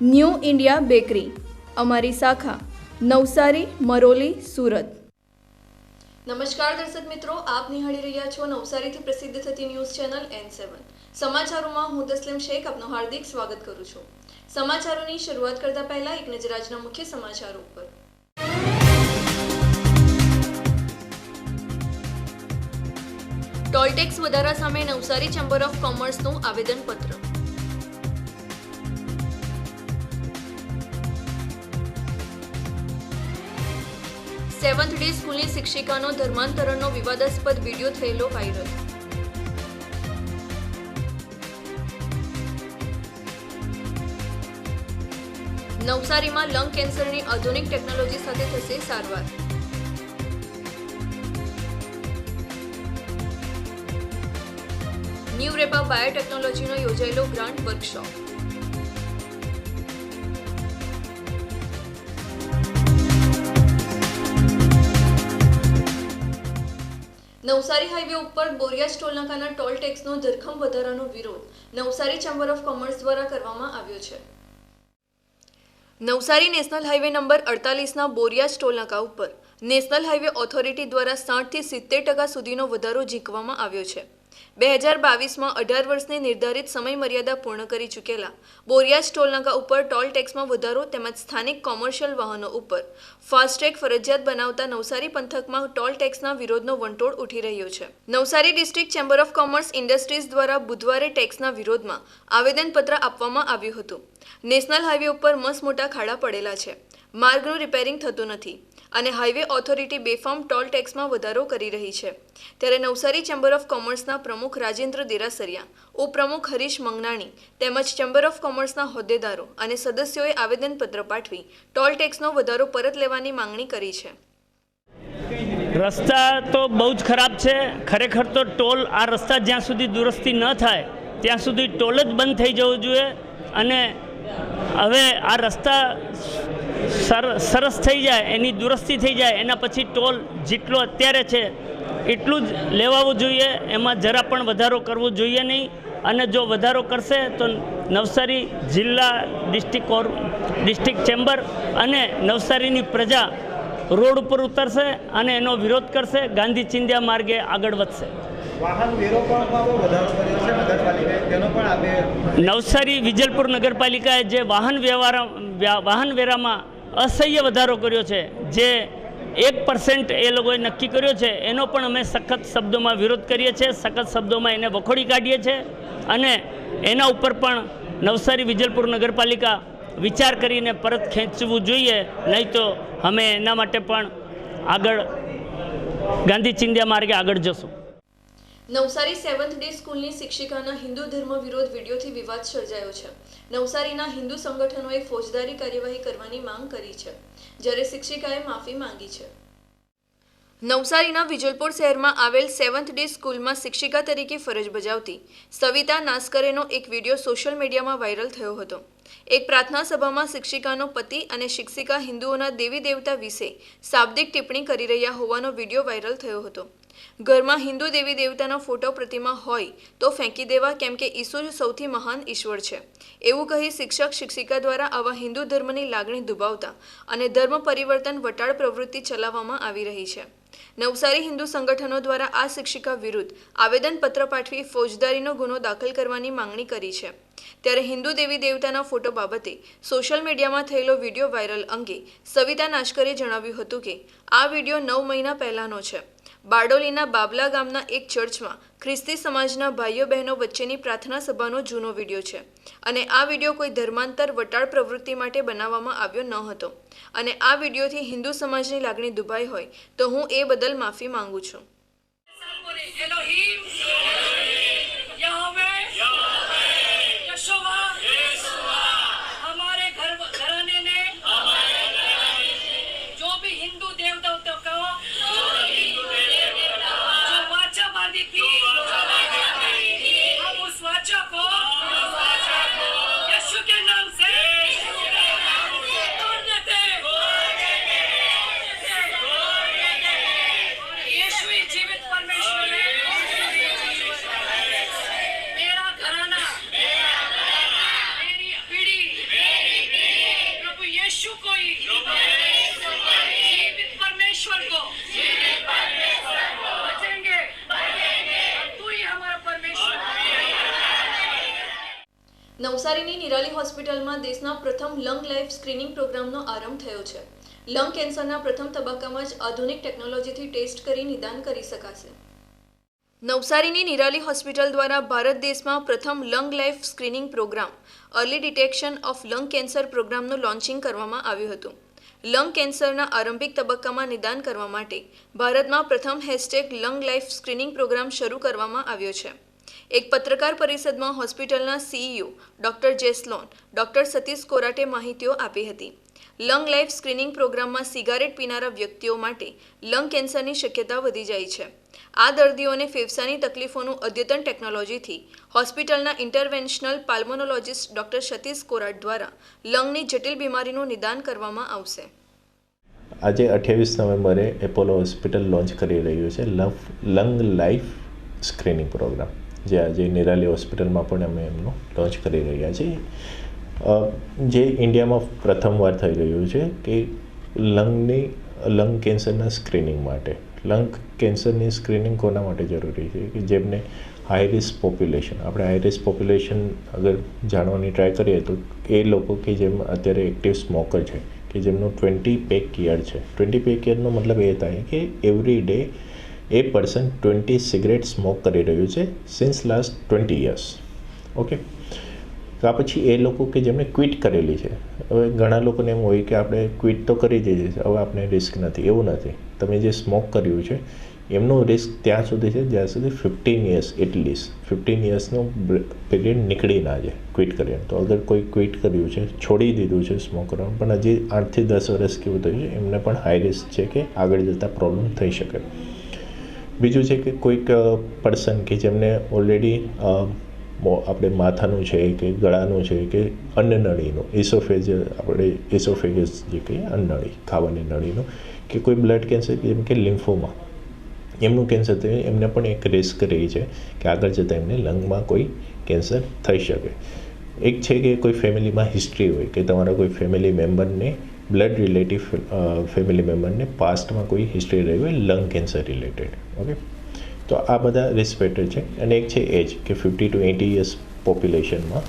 new India bakery, અમારી શાખા, નવસારી, મરોલી, સુરત. નમસ્કાર દર્શક મિત્રો, આપ નિહાળી રહ્યા છો નવસારીથી પ્રસિદ્ધ થતી ન્યૂઝ ચેનલ એન સેવન સમાચારોમાં હું તસ્લીમ શેખ, આપનું હાર્દિક સ્વાગત કરું છું. સમાચારોની શરૂઆત કરતા પહેલા એક નજર આજના મુખ્ય સમાચારો ઉપર. ટોલટેક્સ વધારા સામે નવસારી ચેમ્બર ઓફ કોમર્સનું આવેદનપત્ર. સેવન્થ ડે સ્કૂલની શિક્ષિકાનો ધર્માંતરણનો વિવાદાસ્પદ વીડિયો થયેલો વાયરલ. નવસારીમાં લંગ કેન્સરની આધુનિક ટેકનોલોજી સાથે થશે સારવાર. ન્યૂ રેપા બાયોટેકનોલોજીનો યોજાયેલો ગ્રાન્ટ વર્કશોપ. નવસારી હાઈવે ઉપર બોરિયા સ્ટોલ નાકાના ટોલ ટેક્સનો ધરખમ વધારાનો વિરોધ નવસારી ચેમ્બર ઓફ કોમર્સ દ્વારા કરવામાં આવ્યો છે. નવસારી નેશનલ હાઈવે નંબર અડતાલીસના બોરિયા સ્ટોલ નાકા ઉપર નેશનલ હાઈવે ઓથોરિટી દ્વારા સાઠથી સિત્તેર ટકા સુધીનો વધારો ઝીંકવામાં આવ્યો છે. બે હજાર બાવીસમાં અઢાર વર્ષની નિર્ધારિત સમય મર્યાદા પૂર્ણ કરી ચૂકેલા. બોરિયાજ ટોલનાકા ઉપર ટોલ ટેક્સમાં વધારો તેમજ સ્થાનિક કોમર્શિયલ વાહનો ઉપર. ફાસ્ટેગ ફરજિયાત બનાવતા નવસારી પંથકમાં ટોલ ટેક્સના વિરોધનો વંટોળ ઉઠી રહ્યો છે. Navsari district chamber of commerce industries દ્વારા બુધવારે ટેક્સના વિરોધમાં આવેદનપત્ર આપવામાં આવ્યું હતું. નેશનલ હાઈવે ઉપર મસ મોટા ખાડા પડેલા છે. માર્ગનું રિપેરિંગ થતું નથી. અને હાઈવે ઓથોરિટી બેફામ ટોલ ટેક્સમાં વધારો કરી રહી છે. ત્યારે નવસારી ચેમ્બર ઓફ કોમર્સના પ્રમુખ રાજેન્દ્ર દેરાસરિયા, ઉપપ્રમુખ હરીશ મંગનાણી તેમજ ચેમ્બર ઓફ કોમર્સના હોદ્દેદારો અને સદસ્યોએ આવેદનપત્ર પાઠવી ટોલ ટેક્સનો વધારો પરત લેવાની માંગણી કરી છે. રસ્તા તો બહુ જ ખરાબ છે. ખરેખર તો ટોલ આ રસ્તા જ્યાં સુધી દુરસ્તી ન થાય, ત્યાં સુધી ટોલ જ બંધ થઈ જવું જોઈએ. અને હવે આ રસ્તા સર સરસ થઈ જાય એની દુરસ્તી થઈ જાય એના પછી ટોલ જેટલો અત્યારે છે એટલું જ લેવાવું જોઈએ એમાં જરા પણ વધારો કરવો જોઈએ નહીં અને જો વધારો કરશે તો નવસારી જિલ્લા ડિસ્ટ્રિક્ટ કોર ડિસ્ટ્રિક્ટ ચેમ્બર અને નવસારીની પ્રજા રોડ ઉપર ઉતરશે અને એનો વિરોધ કરશે ગાંધી ચિંધ્યા માર્ગે આગળ વધશે. નવસારી વિજલપુર નગરપાલિકાએ જે વાહન વ્યવહાર વાહન વેરામાં અસહ્ય વધારો કર્યો છે. જે એક પર્સન્ટ એ લોકોએ નક્કી કર્યો છે, એનો પણ અમે સખત શબ્દોમાં વિરોધ કરીએ છીએ, સખત શબ્દોમાં એને વખોડી કાઢીએ છીએ અને એના ઉપર પણ નવસારી વિજલપુર નગરપાલિકા વિચાર કરીને પરત ખેંચવું જોઈએ, નહીં તો અમે એના માટે પણ આગળ ગાંધી ચિંધ્યા માર્ગે આગળ જશું. નવસારી સેવન્થ ડે સ્કૂલની શિક્ષિકાના હિન્દુ ધર્મ વિરોધ વિડીયોથી વિવાદ સર્જાયો છે. નવસારીના હિન્દુ સંગઠનોએ ફોજદારી કાર્યવાહી કરવાની માંગ કરી છે. જ્યારે શિક્ષિકાએ માફી માંગી છે. નવસારીના વિજલપુર શહેરમાં આવેલ સેવન્થ ડે સ્કૂલમાં શિક્ષિકા તરીકે ફરજ બજાવતી સવિતા નાસ્કરેનો એક વીડિયો સોશિયલ મીડિયામાં વાયરલ થયો હતો. એક પ્રાર્થના સભામાં શિક્ષિકાનો પતિ અને શિક્ષિકા હિન્દુઓના દેવી દેવતા વિશે શાબ્દિક ટિપ્પણી કરી રહ્યા હોવાનો વીડિયો વાયરલ થયો હતો. ઘરમાં હિન્દુ દેવી દેવતાનો ફોટો પ્રતિમા હોય તો ફેંકી દેવા કેમ કે ઈસુ જ સૌથી મહાન ઈશ્વર છે. એવું કહી શિક્ષક શિક્ષિકા દ્વારા આવા હિન્દુ ધર્મની લાગણી દુભાવતા અને ધર્મ પરિવર્તન વટાળ પ્રવૃત્તિ ચલાવવામાં આવી રહી છે. નવસારી હિન્દુ સંગઠનો દ્વારા આ શિક્ષિકા વિરુદ્ધ આવેદનપત્ર પાઠવી ફોજદારીનો ગુનો દાખલ કરવાની માંગણી કરી છે. ત્યારે હિન્દુ દેવી દેવતાના ફોટો બાબતે સોશિયલ મીડિયામાં થયેલો વીડિયો વાયરલ અંગે સવિતા નાશ્કરે જણાવ્યું હતું કે, આ વીડિયો નવ મહિના પહેલાનો છે. બારડોલીના બાબલા ગામના એક ચર્ચમાં ખ્રિસ્તી સમાજના ભાઈઓ બહેનો વચ્ચેની પ્રાર્થના સભાનો જૂનો વીડિયો છે અને આ વીડિયો કોઈ ધર્માંતર વટાળ પ્રવૃત્તિ માટે બનાવવામાં આવ્યો ન હતો. અને આ વિડીયોથી હિન્દુ સમાજની લાગણી દુભાઈ હોય તો હું એ બદલ માફી માંગુ છું. નવસારીની નિરાલી હોસ્પિટલમાં દેશના પ્રથમ લંગ લાઈફ સ્ક્રીનિંગ પ્રોગ્રામનો આરંભ થયો છે. લંગ કેન્સરના પ્રથમ તબક્કામાં જ આધુનિક ટેકનોલોજીથી ટેસ્ટ કરી નિદાન કરી શકાશે. નવસારીની નિરાલી હોસ્પિટલ દ્વારા ભારત દેશમાં પ્રથમ lung life screening programme, early detection of lung cancer પ્રોગ્રામનું લોન્ચિંગ કરવામાં આવ્યું હતું. લંગ કેન્સરના આરંભિક તબક્કામાં નિદાન કરવા માટે ભારતમાં પ્રથમ hashtag lung life screening programme શરૂ કરવામાં આવ્યો છે. એક પત્રકાર પરિષદમાં હોસ્પિટલના સીઈઓ ડોક્ટર જેસ્લોન, ડોક્ટર સતીશ કોરાટે માહિતીઓ આપી હતી. લંગ લાઈફ સ્ક્રીનિંગ પ્રોગ્રામમાં સિગારેટ પીનારા વ્યક્તિઓ માટે લંગ કેન્સરની શક્યતા વધી જાય છે. આ દર્દીઓને ફેફસાની તકલીફોનું અદ્યતન ટેકનોલોજીથી હોસ્પિટલના interventional pulmonologist doctor Satish Korat દ્વારા લંગની જટિલ બીમારીનું નિદાન કરવામાં આવશે. આજે અઠ્યાવીસ નવેમ્બરે એપોલો હોસ્પિટલ લોન્ચ કરી રહ્યું છે લંગ લાઈફ સ્ક્રીનિંગ પ્રોગ્રામ. જે આજે નિરાલી હોસ્પિટલમાં પણ અમે એમનો લોન્ચ કરી રહ્યા છીએ. જે ઇન્ડિયામાં પ્રથમવાર થઈ રહ્યું છે કે લંગની, લંગ કેન્સરના સ્ક્રીનિંગ માટે. લંગ કેન્સરની સ્ક્રીનિંગ કોના માટે જરૂરી છે? કે જેમને હાઈ રિસ્ક પોપ્યુલેશન આપણે હાઈ રિસ્ક પોપ્યુલેશન અગર જાણવાની ટ્રાય કરીએ તો એ લોકો કે જેમ અત્યારે એક્ટિવ સ્મોકર છે, કે જેમનું ટ્વેન્ટી પેક યર છે. ટ્વેન્ટી પેક યરનો મતલબ એ થાય કે every day a person twenty cigarette smoke કરી રહ્યું છે since last twenty years okay તો આ પછી એ લોકો કે જેમણે ક્વિટ કરેલી છે. હવે ઘણા લોકોને એમ હોય કે આપણે ક્વિટ તો કરી દીધી છે, હવે આપણે રિસ્ક નથી. એવું નથી. તમે જે સ્મોક કર્યું છે, એમનો રિસ્ક ત્યાં સુધી છે, જ્યાં સુધી fifteen years at least fifteen યર્સનો period નીકળી ના જાય ક્વિટ કરીને. તો અગર કોઈ ક્વિટ કર્યું છે, છોડી દીધું છે સ્મોક કરવાનું પણ હજી આઠથી દસ વર્ષ કેવું થયું છે, એમને પણ હાઈ રિસ્ક છે કે આગળ જતાં પ્રોબ્લેમ થઈ શકે. બીજું છે કે કોઈક પર્સન કે જેમને ઓલરેડી આપણે માથાનું છે કે ગળાનું છે કે અન્નનળીનું એસોફેજ આપણે એસોફેજસ જે કહીએ અન્નળી ખાવાની નળીનું, કે કોઈ બ્લડ કેન્સર જેમ કે લિમ્ફોમાં એમનું કેન્સર થયું, એમને પણ એક રિસ્ક રહી છે કે આગળ જતાં એમને લંગમાં કોઈ કેન્સર થઈ શકે. એક છે કે કોઈ ફેમિલીમાં હિસ્ટ્રી હોય કે તમારા કોઈ ફેમિલી મેમ્બરને બ્લડ રિલેટિવ ફેમિલી મેમ્બરને પાસ્ટમાં કોઈ હિસ્ટ્રી રહી હોય લંગ કેન્સર રિલેટેડ ઓકે તો આ બધા રિસ્ક છે. અને એક છે એજ કે ફિફ્ટી ટુ એટી યર્સ પોપ્યુલેશનમાં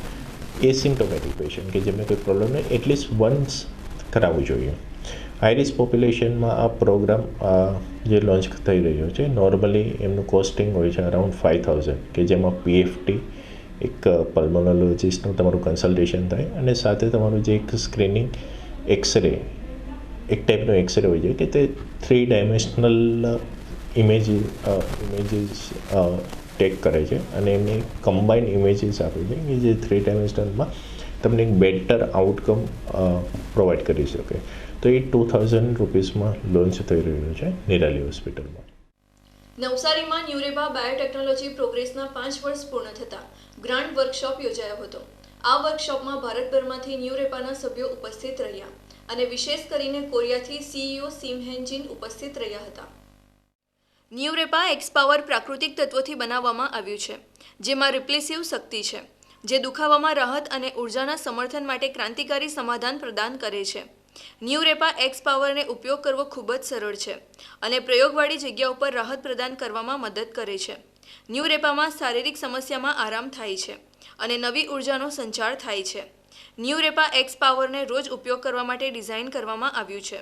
એસિમ્ટોમેટિક પેશન્ટ કે જેમને કોઈ પ્રોબ્લેમ નહીં એટલીસ્ટ વન્સ કરાવવું જોઈએ. હાઈ રિસ્ક પોપ્યુલેશનમાં આ પ્રોગ્રામ જે લોન્ચ થઈ રહ્યો છે નોર્મલી એમનું કોસ્ટિંગ હોય છે અરાઉન્ડ ફાઇવ થાઉઝન્ડ કે જેમાં પીએફટી એક પલ્મોનોલોજીસ્ટનું તમારું કન્સલ્ટેશન થાય, અને સાથે તમારું જે એક સ્ક્રીનિંગ એક્સરે એક ટાઈપનો એક્સરે હોય છે કે તે three dimensional image images take કરે છે અને એમને કમ્બાઇન્ડ ઇમેજીસ આપે છે કે જે થ્રી ડાયમેન્શનલમાં તમને એક બેટર આઉટકમ પ્રોવાઈડ કરી શકે. તો એ ટુ થાઉઝન્ડ રૂપીસમાં લોન્ચ થઈ રહ્યું છે નિરાલી હોસ્પિટલમાં નવસારીમાં ન્યુરેબા બાયોટેકનોલોજી પ્રોગ્રેસના પાંચ વર્ષ પૂર્ણ થતાં ગ્રાન્ડ વર્કશોપ યોજાયો હતો. આ વર્કશોપમાં ભારતભરમાંથી ન્યુરેપાના સભ્યો ઉપસ્થિત રહ્યા અને વિશેષ કરીને કોરિયાથી સીઈઓ સિમ હેન્જિન ઉપસ્થિત રહ્યા હતા. ન્યુરેપા એક્સપાવર પ્રાકૃતિક તત્વોથી બનાવવામાં આવ્યું છે, જેમાં રિપ્લેસિવ શક્તિ છે, જે દુખાવામાં રાહત અને ઉર્જાના સમર્થન માટે ક્રાંતિકારી સમાધાન પ્રદાન કરે છે. ન્યૂરેપા એક્સ પાવરને ઉપયોગ કરવો ખૂબ જ સરળ છે અને પ્રયોગવાળી જગ્યા ઉપર રાહત પ્રદાન કરવામાં મદદ કરે છે. ન્યૂરેપામાં શારીરિક સમસ્યામાં આરામ થાય છે અને નવી ઉર્જાનો સંચાર થાય છે. ન્યૂરેપા એક્સ પાવરને રોજ ઉપયોગ કરવા માટે ડિઝાઇન કરવામાં આવ્યું છે.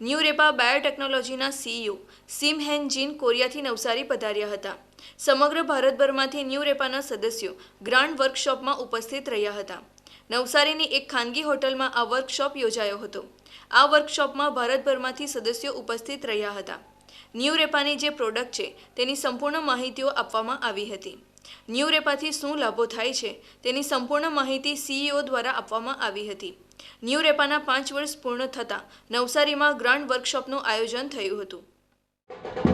ન્યૂરેપા બાયોટેકનોલોજીના સીઈઓ સિમ હેન જીન કોરિયાથી નવસારી પધાર્યા હતા. સમગ્ર ભારતભરમાંથી ન્યૂરેપાના સદસ્યો ગ્રાન્ડ વર્કશોપમાં ઉપસ્થિત રહ્યા હતા. નવસારીની એક ખાનગી હોટલમાં આ વર્કશોપ યોજાયો હતો. આ વર્કશોપમાં ભારતભરમાંથી સદસ્યો ઉપસ્થિત રહ્યા હતા. ન્યૂરેપાની જે પ્રોડક્ટ છે, તેની સંપૂર્ણ માહિતીઓ આપવામાં આવી હતી. ન્યૂરેપાથી શું લાભો થાય છે, તેની સંપૂર્ણ માહિતી સીઈઓ દ્વારા આપવામાં આવી હતી. ન્યૂરેપાના પાંચ વર્ષ પૂર્ણ થતાં નવસારીમાં ગ્રાન્ડ વર્કશોપનું આયોજન થયું હતું.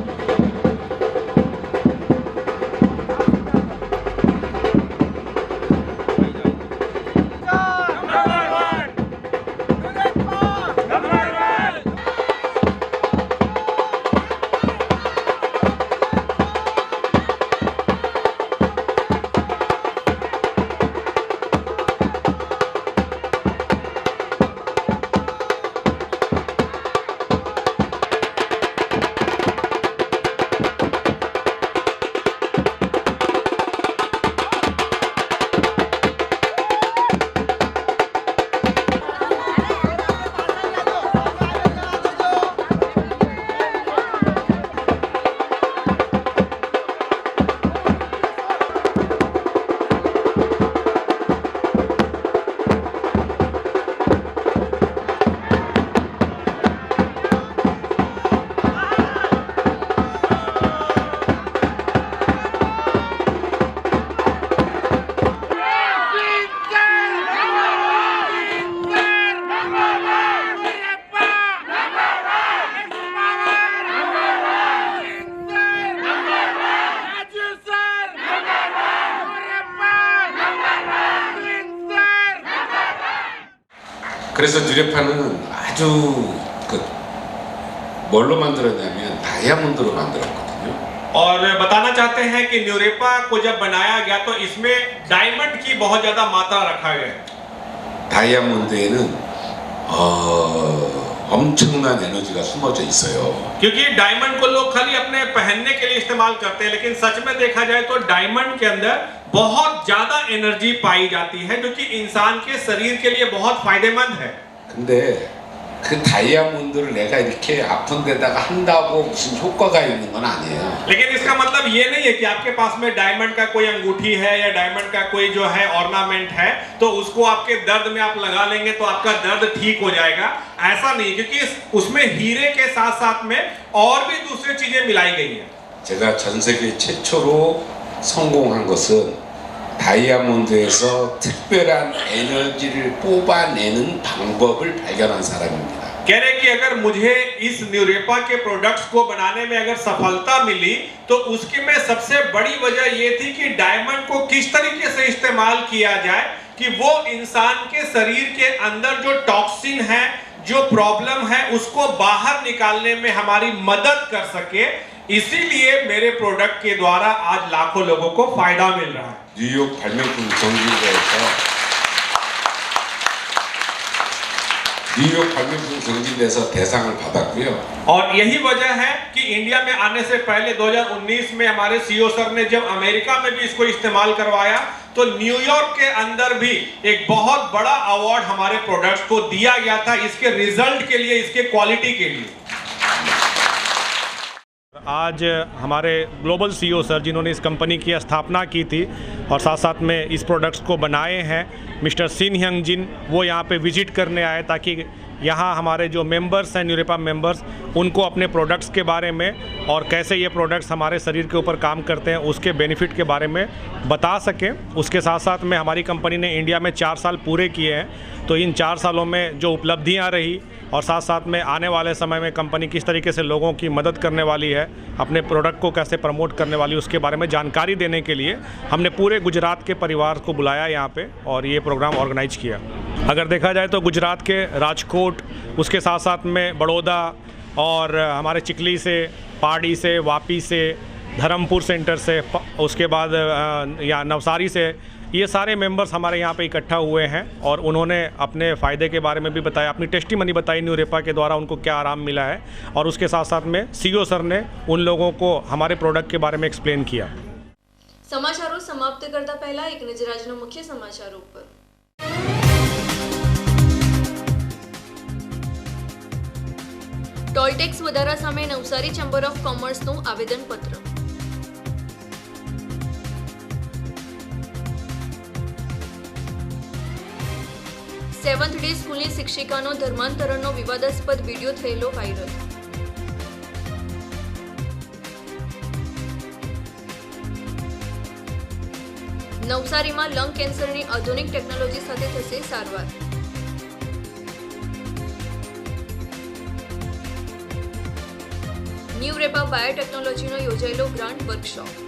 그래서 뉴레파는 아주 그 뭘로 만들었냐면 다이아몬드로 만들었거든요. और बताना चाहते हैं कि न्यूरेपा को जब बनाया गया तो इसमें डायमंड की बहुत ज्यादा मात्रा रखा गया है 다이아몬드에는 어, 엄청난 에너지가 숨어져 있어요. क्योंकि डायमंड को लोग खाली अपने पहनने के लिए इस्तेमाल करते हैं लेकिन सच में देखा जाए तो डायमंड के अंदर बहुत ज्यादा एनर्जी पाई जाती है जो कि इंसान के शरीर के लिए बहुत फायदेमंद है 근데 그 다이아몬드를 내가 이렇게 아픈 데다가 한다고 무슨 효과가 있는 건 아니에요. लेकिन इसका मतलब ये नहीं है कि आपके पास में डायमंड का कोई अंगूठी है या डायमंड का कोई जो है ऑर्नामेंट है तो उसको आपके दर्द में आप लगा लेंगे तो आपका दर्द ठीक हो जाएगा ऐसा नहीं क्योंकि इस- उसमें हीरे के साथ साथ में और भी दूसरी चीजें मिलाई गई हैं 제가 전 세계 최초로 성공한 것은 다이아몬드에서 특별한 에너지를 뽑아내는 방법을 발견한 사람입니다. कह रहे कि अगर मुझे इस न्यूरेपा के प्रोडक्ट्स को बनाने में अगर सफलता मिली तो उसकी में सबसे बड़ी वजह ये थी कि डायमंड को किस तरीके से इस्तेमाल किया जाए कि वो इंसान के शरीर के अंदर जो टॉक्सिन है जो प्रॉब्लम है उसको बाहर निकालने में हमारी मदद कर सके इसीलिए मेरे प्रोडक्ट के द्वारा आज लाखों लोगों को फ़ायदा मिल रहा है। जियो फाइनेंशियल संगीत जियो फाइनेंशियल संगीत ऐसा थैसांग फादक में और यही वजह है कि इंडिया में आने से पहले 2019 में हमारे सीईओ सर ने जब अमेरिका में भी इसको इस्तेमाल करवाया तो न्यूयॉर्क के अंदर भी एक बहुत बड़ा अवार्ड हमारे प्रोडक्ट्स को दिया गया था इसके रिज़ल्ट के लिए इसके क्वालिटी के लिए। आज हमारे ग्लोबल सीईओ सर जिन्होंने इस कंपनी की स्थापना की थी और साथ साथ में इस प्रोडक्ट्स को बनाए हैं, मिस्टर सिन हंग जिन, वो यहाँ पे विज़िट करने आए ताकि यहाँ हमारे जो मेंबर्स हैं न्यूरेपा मेंबर्स, उनको अपने प्रोडक्ट्स के बारे में और कैसे ये प्रोडक्ट्स हमारे शरीर के ऊपर काम करते हैं, उसके बेनिफिट के बारे में बता सकें। उसके साथ साथ में हमारी कंपनी ने इंडिया में चार साल पूरे किए हैं तो इन चार सालों में जो उपलब्धियाँ रही और साथ साथ में आने वाले समय में कंपनी किस तरीके से लोगों की मदद करने वाली है, अपने प्रोडक्ट को कैसे प्रमोट करने वाली उसके बारे में जानकारी देने के लिए हमने पूरे गुजरात के परिवार को बुलाया यहाँ पे और ये प्रोग्राम ऑर्गेनाइज किया। अगर देखा जाए तो गुजरात के राजकोट, उसके साथ साथ में बड़ौदा और हमारे चिकली से पहाड़ी से, वापी से, धर्मपुर सेंटर से उसके बाद या नवसारी से ये सारे मेंबर्स हमारे यहाँ पे इकट्ठा हुए हैं और उन्होंने अपने फ़ायदे के बारे में भी बताया अपनी टेस्टी मनी बताई न्यू रेपा के द्वारा उनको क्या आराम मिला है और उसके साथ साथ में सीईओ सर ने उन लोगों को हमारे प्रोडक्ट के बारे में एक्सप्लेन किया સમાચારો સમાપ્ત કરતા પહેલા એક નજર આજના મુખ્ય સમાચારો ઉપર ટોલટેક્સ વધારા સામે નવસારી ચેમ્બર ઓફ કોમર્સનું આવેદનપત્ર સેવન્થ ડે સ્કૂલની શિક્ષિકાનો ધર્માંતરણનો વિવાદાસ્પદ વીડિયો થયેલો વાયરલ નવસારીમાં લંગ કેન્સરની આધુનિક ટેકનોલોજી સાથે થશે સારવાર. ન્યૂ રેપા બાયોટેકનોલોજીનો યોજાયેલો ગ્રાન્ટ વર્કશોપ